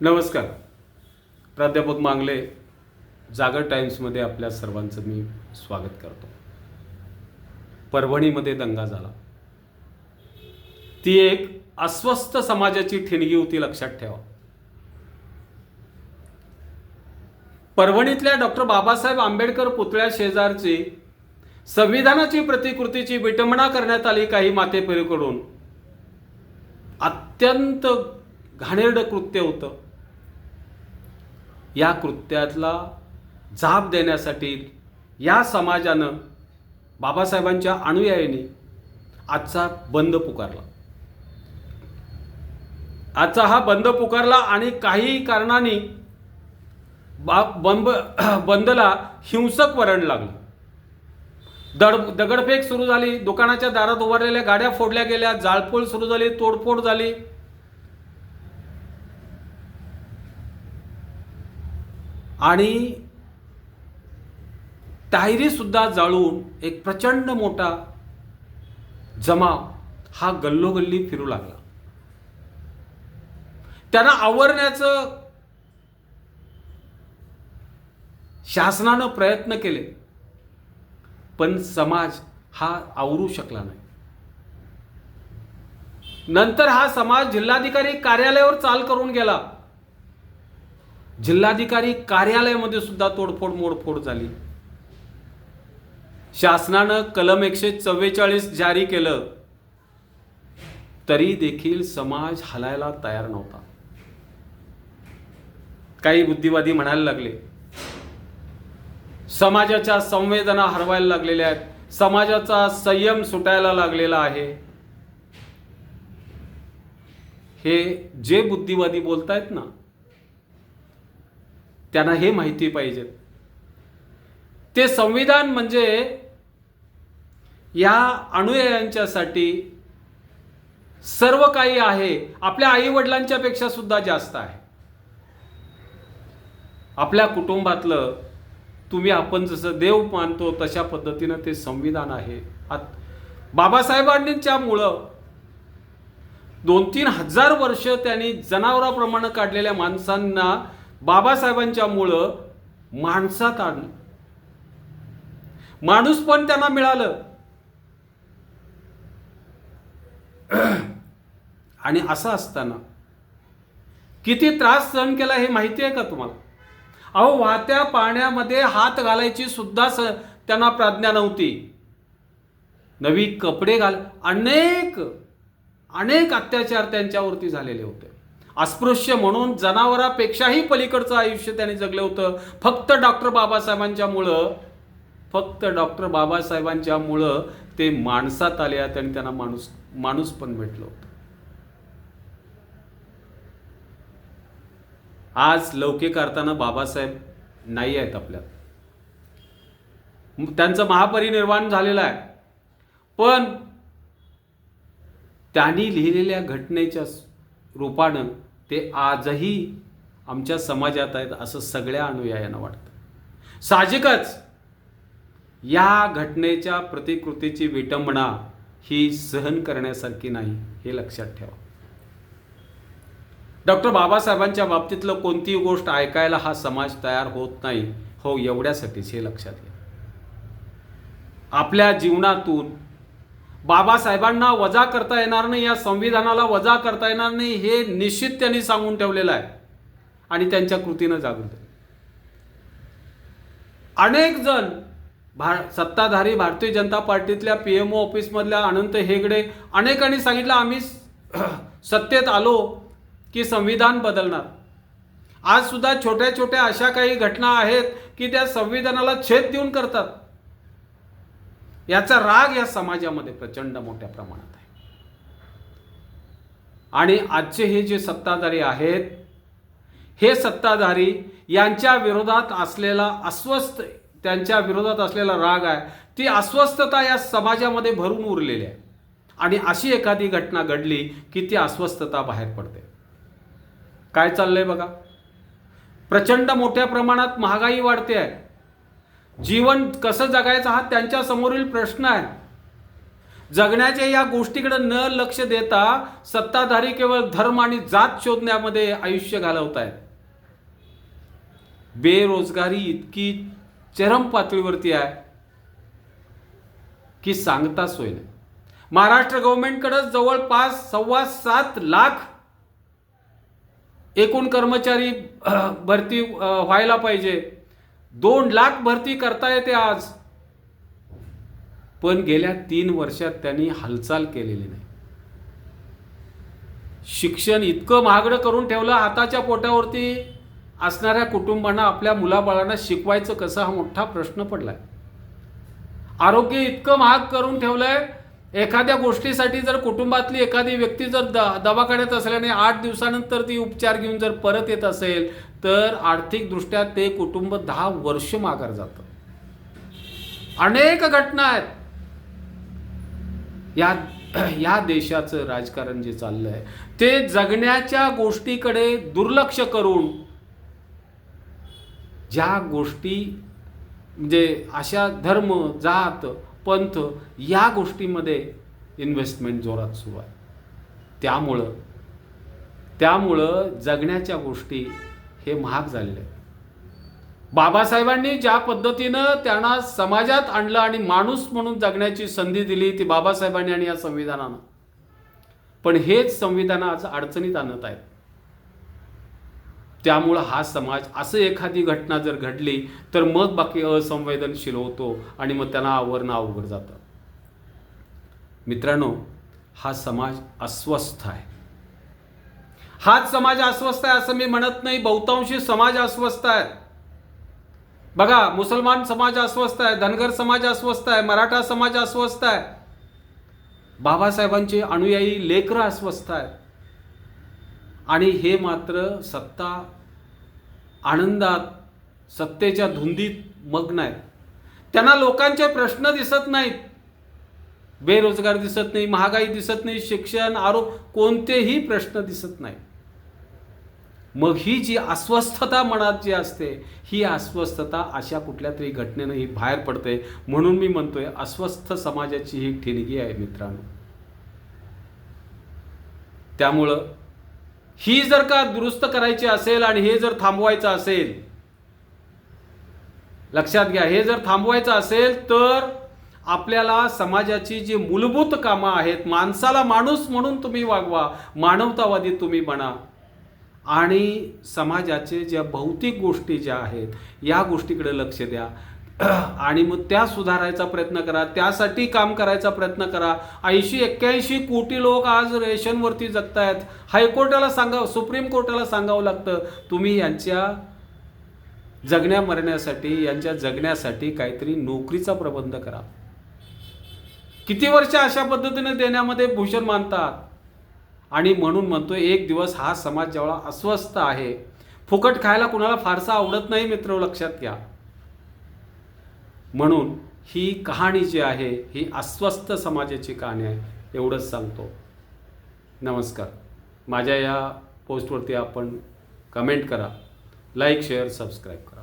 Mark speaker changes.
Speaker 1: नमस्कार. प्राध्यापक मांगले जागर टाईम्समध्ये आपल्या सर्वांचं मी स्वागत करतो. परभणीमध्ये दंगा झाला. ती एक अस्वस्थ समाजाची ठिणगी होती लक्षात ठेवा. परभणीतल्या डॉक्टर बाबासाहेब आंबेडकर पुतळ्या शेजारची संविधानाची प्रतिकृतीची विटंबना करण्यात आली काही मातेपेरीकडून अत्यंत घाणेरडं कृत्य होतं. या कृत्यातला जाब देण्यासाठी या समाजानं बाबासाहेबांच्या अनुयायांनी आजचा बंद पुकारला. आजचा हा बंद पुकारला आणि काही कारणाने बा बंब बंदला हिंसक वरण लागलं. दड दगडफेक सुरू झाली दुकानाच्या दारात उभारलेल्या गाड्या फोडल्या गेल्या जाळपोळ सुरू झाली तोडफोड झाली. आणि टायरी सुद्धा जाळून एक प्रचंड मोठा जमाव हा गल्लोगल्ली फिरू लागला. त्यांना आवरण्याचं शासनानं प्रयत्न केले पण समाज हा आवरू शकला नाही. नंतर हा समाज जिल्हाधिकारी कार्यालयावर चाल करून गेला. जिल्हाधिकारी कार्यालयामध्ये सुद्धा तोडफोड मोडफोड झाली. शासनानं कलम एकशे चव्वेचाळीस जारी केलं. तरी देखील समाज हलायला तयार नव्हता. काही बुद्धिवादी म्हणायला लागले समाजाच्या संवेदना हरवायला लागलेल्या आहेत. समाजाचा संयम सुटायला लागलेला आहे. हे जे बुद्धिवादी बोलतायत ना त्यांना हे माहिती पाहिजे. ते संविधान म्हणजे या अनुयायांच्यासाठी सर्व काही आहे. आपल्या आई वडिलांच्या पेक्षा सुद्धा जास्त आहे. आपल्या कुटुंबातलं तुम्ही आपण जसं देव मानतो तशा पद्धतीनं ते संविधान आहे. आत- बाबासाहेबांच्या मुळं दोन तीन हजार वर्ष त्यांनी जनावराप्रमाणे काढलेल्या माणसांना बाबासाहेबांच्या मुळं माणसात आणलं माणूस पण त्यांना मिळालं. आणि असं असताना किती त्रास सहन केला हे माहिती आहे का तुम्हाला? अहो वाहत्या पाण्यामध्ये हात घालायची सुद्धा स त्यांना प्राज्ञा नव्हती. नवी कपडे घाल अनेक अनेक अत्याचार त्यांच्यावरती झालेले होते. अस्पृश्य म्हणून जनावरापेक्षाही पलीकडचं आयुष्य त्याने जगलं होतं. फक्त डॉक्टर बाबासाहेबांच्यामुळं फक्त डॉक्टर बाबासाहेबांच्यामुळं ते माणसात आले आहेत आणि त्यांना माणूस माणूस पण भेटलं होतं. आज लौकिक अर्थानं बाबासाहेब नाही आहेत आपल्यात. त्यांचं महापरिनिर्वाण झालेलं आहे. पण त्यांनी लिहिलेल्या घटनेच्या रूपानं ते आजही आमच्या समाजात आहेत असं सगळ्या अनुयायांना वाटतं. साहजिकच या घटनेच्या प्रतिकृतीची विटंबना ही सहन करण्यासारखी नाही हे लक्षात ठेवा. डॉक्टर बाबासाहेबांच्या बाबतीतलं कोणतीही गोष्ट ऐकायला हा समाज तयार होत नाही हो एवढ्यासाठीच हे लक्षात घ्या. आपल्या जीवनातून बाबासाहेबांना वजा करता येणार नाही या संविधानाला वजा करता येणार नाही हे निश्चित त्यांनी सांगून ठेवलेलं आहे. आणि त्यांच्या कृतीनं जागृत अनेक जण भार सत्ताधारी भारतीय जनता पार्टीतल्या पी एम ओ ऑफिसमधल्या अनंत हेगडे अनेकांनी सांगितलं आम्ही सत्तेत आलो की संविधान बदलणार. आजसुद्धा छोट्या छोट्या अशा काही घटना आहेत की त्या संविधानाला छेद देऊन करतात. याचा राग या समाजामध्ये प्रचंड मोठ्या प्रमाणात आहे. आणि आजचे हे जे सत्ताधारी आहेत हे सत्ताधारी यांच्या विरोधात असलेला अस्वस्थ त्यांच्या विरोधात असलेला राग आहे ती अस्वस्थता या समाजामध्ये भरून उरलेली आहे. आणि अशी एखादी घटना घडली की ती अस्वस्थता बाहेर पडते. काय चाललंय बघा? प्रचंड मोठ्या प्रमाणात महागाई वाढते आहे. जीवन कसं जगायचं हा त्यांच्या समोरील प्रश्न आहे. जगण्याच्या या गोष्टीकडे न लक्ष देता सत्ताधारी केवळ धर्म आणि जात शोधण्यामध्ये आयुष्य घालवत आहेत बेरोजगारी इतकी चरम पातळीवरती आहे की सांगता सोय नाही. महाराष्ट्र गव्हर्नमेंटकडे जवळपास सव्वा सात लाख एकूण कर्मचारी भरती व्हायला पाहिजे. दोन लाख भरती करता येते आज. पण गेल्या तीन वर्षात त्यांनी हालचाल केलेली नाही. शिक्षण इतकं महागडं करून ठेवलं हाताच्या पोटावरती असणाऱ्या कुटुंबांना आपल्या मुलाबाळांना शिकवायचं कसं हा मोठा प्रश्न पडलाय. आरोग्य इतकं महाग करून ठेवलंय एखाद्या गोष्टीसाठी जर कुटुंबातली एखादी व्यक्ती जर द दवाखान्यात असल्याने आठ दिवसानंतर ती उपचार घेऊन जर परत येत असेल तर आर्थिकदृष्ट्या ते कुटुंब दहा वर्ष माघार जातं. अनेक घटना आहेत. या या देशाचं राजकारण जे चाललंय ते जगण्याच्या गोष्टीकडे दुर्लक्ष करून ज्या गोष्टी म्हणजे अशा धर्म जात पंथ या गोष्टीमध्ये इन्व्हेस्टमेंट जोरात सुरू आहे. त्यामुळं त्यामुळं जगण्याच्या गोष्टी हे महाग झालेले आहेत. बाबासाहेबांनी ज्या पद्धतीनं त्यांना समाजात आणलं आणि माणूस म्हणून जगण्याची संधी दिली ती बाबासाहेबांनी आणि या संविधानानं. पण हेच संविधान आज अडचणीत आणत आहेत. त्यामुळं हा समाज असं एखादी घटना जर घडली तर मग बाकी असंवेदनशील होतो आणि मग त्यांना आवरणं अवघड जातं. मित्रांनो हा समाज अस्वस्थ आहे. हाच समाज अस्वस्थ आहे असं मी म्हणत नाही. बहुतांशी समाज अस्वस्थ आहे. बघा मुसलमान समाज अस्वस्थ आहे धनगर समाज अस्वस्थ आहे मराठा समाज अस्वस्थ आहे. बाबासाहेबांचे अनुयायी लेकरं अस्वस्थ आहेत. आणि हे मात्र सत्ता आनंदात सत्तेच्या धुंदीत मग्न आहेत. त्यांना लोकांचे प्रश्न दिसत नाहीत. बेरोजगार दिसत नाही महागाई दिसत नाही शिक्षण आरोप कोणतेही प्रश्न दिसत नाही मग ही जी अस्वस्थता मनात जी असते ही अस्वस्थता अशा कुठल्या तरी घटनेनं ही बाहेर पडते म्हणून मी म्हणतोय अस्वस्थ समाजाची ही ठिणगी आहे मित्रांनो. त्यामुळं ही जर का दुरुस्त करायची असेल आणि हे जर थांबवायचं असेल लक्षात घ्या हे जर थांबवायचं असेल तर आपल्याला समाजाची जी मूलभूत कामं आहेत माणसाला माणूस म्हणून तुम्ही वागवा मानवतावादी तुम्ही बना. आणि समाजाचे ज्या भौतिक गोष्टी ज्या आहेत या गोष्टीकडे लक्ष द्या. आणि मग त्या सुधारायचा प्रयत्न करा. त्यासाठी काम करायचा प्रयत्न करा. ऐंशी एक्क्याऐंशी कोटी लोक आज रेशनवरती जगतायत. हायकोर्टाला सांगा सुप्रीम कोर्टाला सांगावं लागतं. तुम्ही यांच्या जगण्या मरण्यासाठी यांच्या जगण्यासाठी काहीतरी नोकरीचा प्रबंध करा. किती वर्ष अशा पद्धतीने देण्यामध्ये भूषण मानतात? आणि म्हणून म्हणतो एक दिवस हा समाज जेवढा अस्वस्थ आहे फुकट खायला कुणाला फारसा आवडत नाही मित्र लक्षात घ्या. म्हणून ही कहाणी जी आहे ही अस्वस्थ समाजाची कहाणी आहे एवढंच सांगतो. नमस्कार. माझ्या या पोस्टवरती आपण कमेंट करा लाईक शेअर सबस्क्राईब करा.